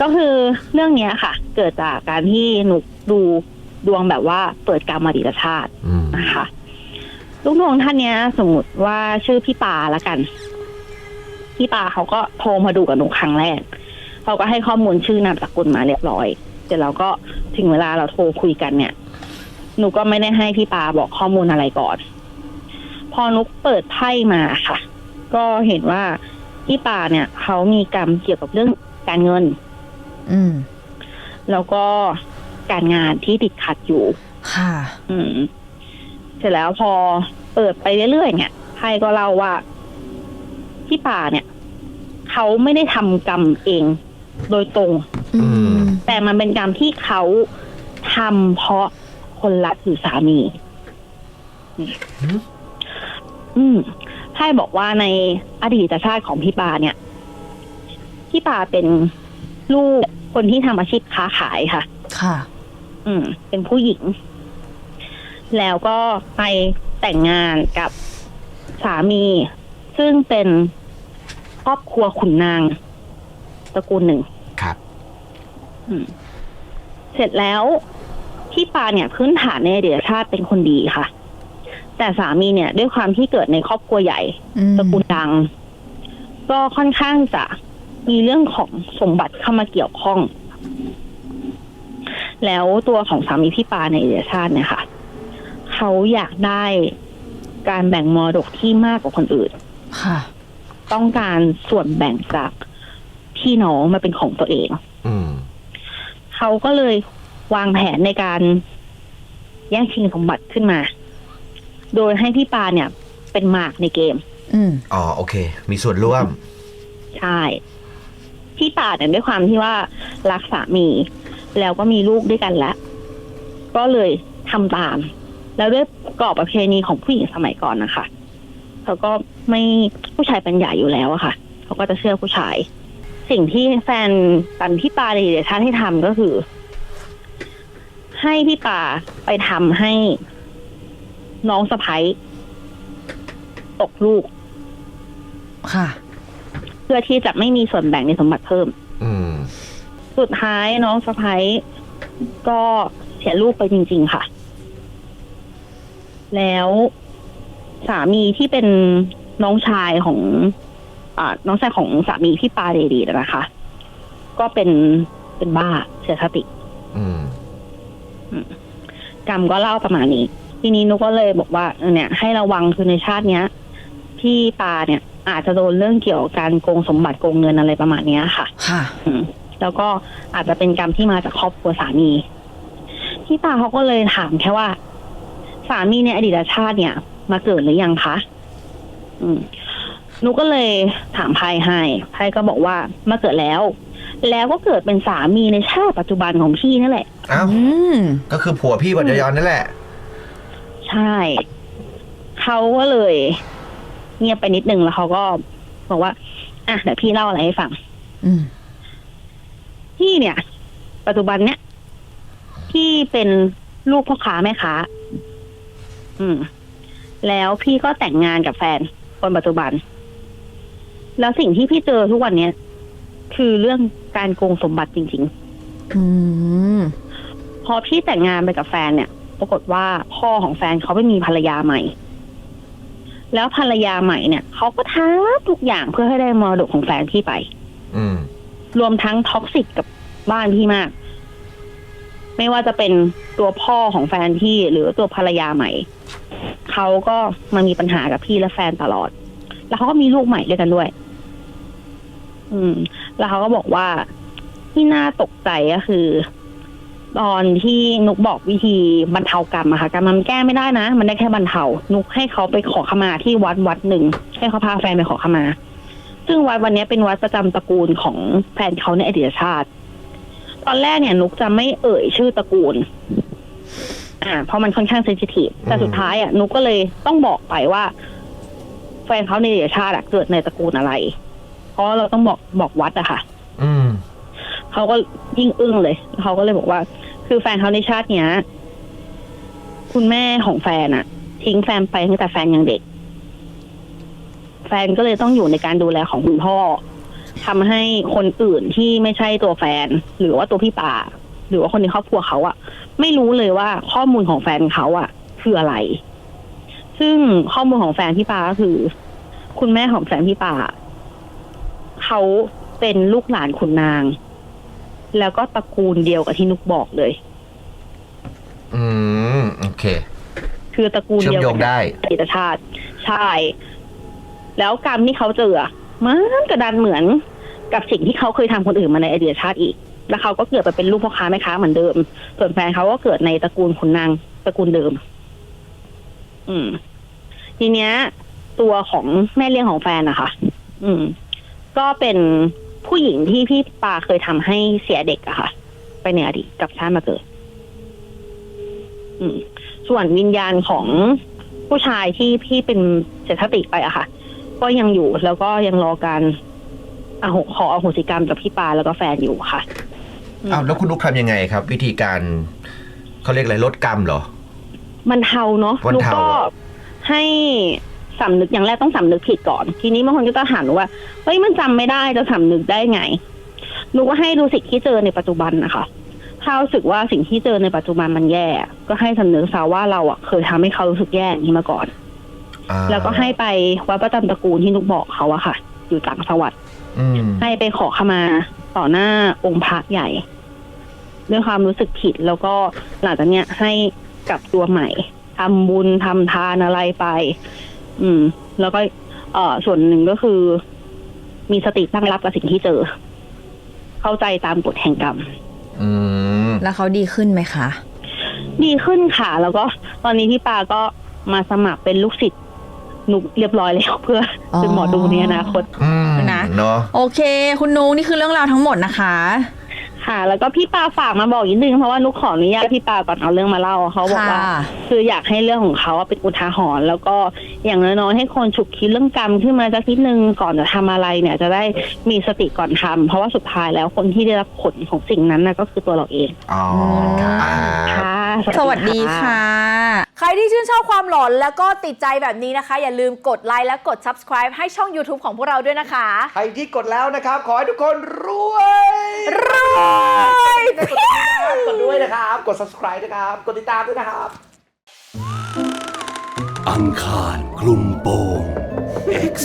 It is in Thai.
ก็คือเรื่องเนี้ยค่ะ เกิดจากการที่หนูดูดวงแบบว่าเปิดกรรมอดีตชาติอืมนะคะ ลูกดวงท่านเนี้ย สมมติว่าชื่อพี่ปาละกัน พี่ปาเขาก็โทรมาดูกับหนูครั้งแรกเขาก็ให้ข้อมูลชื่อนามสกุลมาเรียบร้อยเสร็จแล้วก็ถึงเวลาเราโทรคุยกันเนี่ย หนูก็ไม่ได้ให้พี่ปาบอกข้อมูลอะไรก่อน พอนุกเปิดไพ่มาค่ะ ก็เห็นว่าพี่ปาเนี่ยเขามีกรรมเกี่ยวกับเรื่องการเงิน อืม แล้วก็การงานที่ติดขัดอยู่ ค่ะ อืม เสร็จแล้วพอเปิดไปเรื่อยๆเนี่ยไพ่ก็เล่าว่าพี่ป่าเนี่ย เขาไม่ได้ทำกรรมเองโดยตรง อืม แต่มันเป็นกรรมที่เขาทำเพราะคนรักหรือสามีอืม อืมไพ่บอกว่าในอดีตชาติของพี่ปาเนี่ย พี่ปาเป็น ลูกคนที่ทำอาชีพค้าขายค่ะ ค่ะ อืม เป็นผู้หญิง แล้วก็ไปแต่งงานกับสามี ซึ่งเป็นครอบครัวขุนนางตระกูลหนึ่ง ครับ อืม เสร็จแล้วพี่ปาเนี่ยพื้นฐานในอดีตชาติเป็นคนดีค่ะ แต่สามีเนี่ย ด้วยความที่เกิดในครอบครัวใหญ่ อืมตระกูลดัง ก็ค่อนข้างจะ มีเรื่องของสมบัติเข้ามาเกี่ยวข้อง แล้วตัวของสามีพี่ปาในเอเดียชาติเนี่ยค่ะ เขาอยากได้การแบ่งมรดกที่มากกว่าคนอื่น ค่ะ ต้องการส่วนแบ่งจากพี่น้องมาเป็นของตัวเอง อืมเขาก็เลยวางแผนในการแย่งชิงสมบัติขึ้นมา โดยให้พี่ปาเนี่ย เป็นหมากในเกม อืม อ๋อ โอเค มีส่วนร่วม ใช่ พี่ป่าเนี่ยด้วยความที่ว่ารักสามี แล้วก็มีลูกด้วยกันแล้วก็เลยทำตาม แล้วด้วยกรอบประเพณีของผู้หญิงสมัยก่อนนะคะเขาก็ไม่ผู้ชายเป็นใหญ่อยู่แล้วอะค่ะเขาก็จะเชื่อผู้ชาย สิ่งที่แฟนตันพี่ปาในเดชาให้ทำก็คือ ให้พี่ปาไปทำให้น้องสะพ้ยตกลูก ค่ะ เพื่อที่จะไม่มีส่วนแบ่งในสมบัติเพิ่ม อืม สุดท้ายน้องสะพ้ยก็เสียลูกไปจริง ๆ ค่ะ แล้วสามีที่เป็นน้องชายของอ่าน้องชายของสามีพี่ปาเดดีนะคะ ก็เป็นเป็นบ้าเสียสติ อืม กรรมก็เล่าประมาณนี้ ทีนี้นุกก็เลยบอกว่าเออเนี่ย ให้ระวังคือในชาติเนี้ย พี่ปาเนี่ย อาจจะโดนเรื่องเกี่ยวกับการโกงสมบัติโกงเงินอะไรประมาณเนี้ยค่ะ ค่ะ อืมแล้วก็อาจจะเป็นกรรมที่มาจากครอบครัวสามี พี่ตาเขาก็เลยถามแค่ว่า สามีในอดีตชาติเนี่ย มาเกิดหรือยังคะ อืมหนูก็เลยถามไพ่ให้ไพ่ก็บอกว่ามาเกิดแล้ว แล้วก็เกิดเป็นสามีในชาติปัจจุบันของพี่นั่นแหละ อ้าวอืม ก็คือผัวพี่ปัจจยอนนั่นแหละ ใช่ เขาก็เลย เงียบไปนิดนึงแล้วเขาก็บอกว่า อะเดี๋ยวพี่เล่าอะไรให้ฟังอืมพี่เนี่ย ปัจจุบันเนี่ยพี่เป็นลูกพ่อค้าแม่ค้า อืม แล้วพี่ก็แต่งงานกับแฟนคนปัจจุบัน แล้วสิ่งที่พี่เจอทุกวันเนี้ยคือเรื่องการโกงสมบัติจริงอืมๆพอพี่แต่งงานไปกับแฟนเนี่ย ปรากฏว่าพ่อของแฟนเขาไปมีภรรยาใหม่ แล้วภรรยาใหม่เนี่ยเขาก็ทำทุกอย่างเพื่อให้ได้มรดกของแฟนพี่ไป อืม รวมทั้งท็อกซิกกับบ้านพี่มาก ไม่ว่าจะเป็นตัวพ่อของแฟนพี่หรือตัวภรรยาใหม่เขาก็มามีปัญหากับพี่และแฟนตลอด แล้วเขาก็มีลูกใหม่ด้วยกันด้วย อืม แล้วเขาก็บอกว่าที่น่าตกใจก็คือ ตอนที่นุกบอกวิธีบรรเทากรรมอะค่ะกรรมมันแก้ไม่ได้นะ มันได้แค่บรรเทานุกให้เขาไปขอขมาที่วัดวัดหนึ่งให้เขาพาแฟนไปขอขมา ซึ่งวัดวันนี้เป็นวัดประจำตระกูลของแฟนเขาในอดีตชาติ ตอนแรกเนี่ยนุกจะไม่เอ่ยชื่อตระกูล อ่า เพราะมันค่อนข้างเซนซิทีฟแต่สุดท้ายอะนุกก็เลยต้องบอกไปว่า แฟนเขาในอดีตชาติอะเกิดในตระกูลอะไร เพราะเราต้องบอกบอกวัดอะค่ะอืม เขาก็ยิ่งอึ้งเลยเขาก็เลยบอกว่า คือแฟนเขาในชาติเนี้ย คุณแม่ของแฟนอะทิ้งแฟนไปตั้งแต่แฟนยังเด็ก แฟนก็เลยต้องอยู่ในการดูแลของคุณพ่อทำให้คนอื่นที่ไม่ใช่ตัวแฟน หรือว่าตัวพี่ป่า หรือว่าคนในครอบครัวเขาอะไม่รู้เลยว่าข้อมูลของแฟนเขาอะคืออะไร ซึ่งข้อมูลของแฟนพี่ป่าก็คือ คุณแม่ของแฟนพี่ป่าเขาเป็นลูกหลานขุนนาง แล้วก็ตระกูลเดียวกับที่นุกบอกเลย อืม โอเค คือตระกูลเชื่อเดีมยวโยกังได้ อดีตชาติ ใช่ แล้วกรรมที่เขาเจออะมันกระดานเหมือนกับสิ่งที่เขาเคยทำคนอื่นมาในอดีตชาติอีก แล้วเขาก็เกิดไปเป็นลูกพ่อค้าแม่ค้าเหมือนเดิม ส่วนแฟนเขาก็เกิดในตระกูลขุนนางตระกูลเดิม อืม ทีเนี้ย ตัวของแม่เลี้ยงของแฟนนะคะ อืม ก็เป็น ผู้หญิงที่พี่ปาเคยทำให้เสียเด็กอะค่ะ ไปในอดีตกลับชาติมาเกิด อืม ส่วนวิญญาณของผู้ชายที่พี่เป็นเสียสติไปอะค่ะ ก็ยังอยู่แล้วก็ยังรอการอโหขออโหสิกรรมกับพี่ปาแล้วก็แฟนอยู่ค่ะอืมอ้าวแล้วคุณนุกทำยังไงครับ วิธีการเขาเรียกอะไรลดกรรมเหรอ มันเทาเนาะบรรลูกเทาก็ให้ สำนึกอย่างแรกต้องสำนึกผิดก่อน ทีนี้บางคนก็จะถามหนูว่าเฮ้ยมันจำไม่ได้จะสำนึกได้ไงหนูก็ให้ดูสิ่งที่เจอในปัจจุบันนะคะถ้ารู้สึกว่าสิ่งที่เจอในปัจจุบันมันแย่ ก็ให้สำนึกซะว่าเราอะเคยทำให้เขารู้สึกแย่อย่างนี้มาก่อน อ่าแล้วก็ให้ไปวัดประจำตระกูลที่นุกบอกเขาอะค่ะ อยู่ต่างจังหวัด อืมให้ไปขอขมาต่อหน้าองค์พระใหญ่ ด้วยความรู้สึกผิดแล้วก็หลังจากเนี้ยให้กลับตัวใหม่ทำบุญทำทานอะไรไป อืม แล้วก็เอ่อส่วนหนึ่งก็คือ มีสติตั้งรับกับสิ่งที่เจอ เข้าใจตามกฎแห่งกรรม อืม แล้วเขาดีขึ้นไหมคะ ดีขึ้นค่ะ แล้วก็ตอนนี้พี่ปาก็มาสมัครเป็นลูกศิษย์นุกเรียบร้อยแล้วเพื่อออเป็นหมอดูในอนาคต อืมนะ เนาะ โอเค คุณนุ้งนี่คือเรื่องราวทั้งหมดนะคะ ค่ะ แล้วก็พี่ปาฝากมาบอกนิดนึงเพราะว่านุกขออนุญาตพี่ปาก่อนเอาเรื่องมาเล่าเขาบอกว่า ค่ะคืออยากให้เรื่องของเขาอะเป็นอุทาหรณ์แล้วก็อย่างน้อยๆให้คนฉุกคิดเรื่องกรรมขึ้นมาสักนิดนึงก่อนจะทำอะไรเนี่ยจะได้มีสติก่อนทำเพราะว่าสุดท้ายแล้วคนที่ได้รับผลของสิ่งนั้นนะก็คือตัวเราเองอ๋ออ่าค่ะ สวัสดีค่ะ ใครที่ชื่นชอบความหลอนแล้วก็ติดใจแบบนี้นะคะ อย่าลืมกดไลค์และกด subscribe ให้ช่อง YouTube ของพวกเราด้วยนะคะ ใครที่กดแล้วนะครับ ขอให้ทุกคนรวยรวย กดด้วยนะครับ กด subscribe นะครับ กดติดตามด้วยนะครับ อังคารคลุมโปง X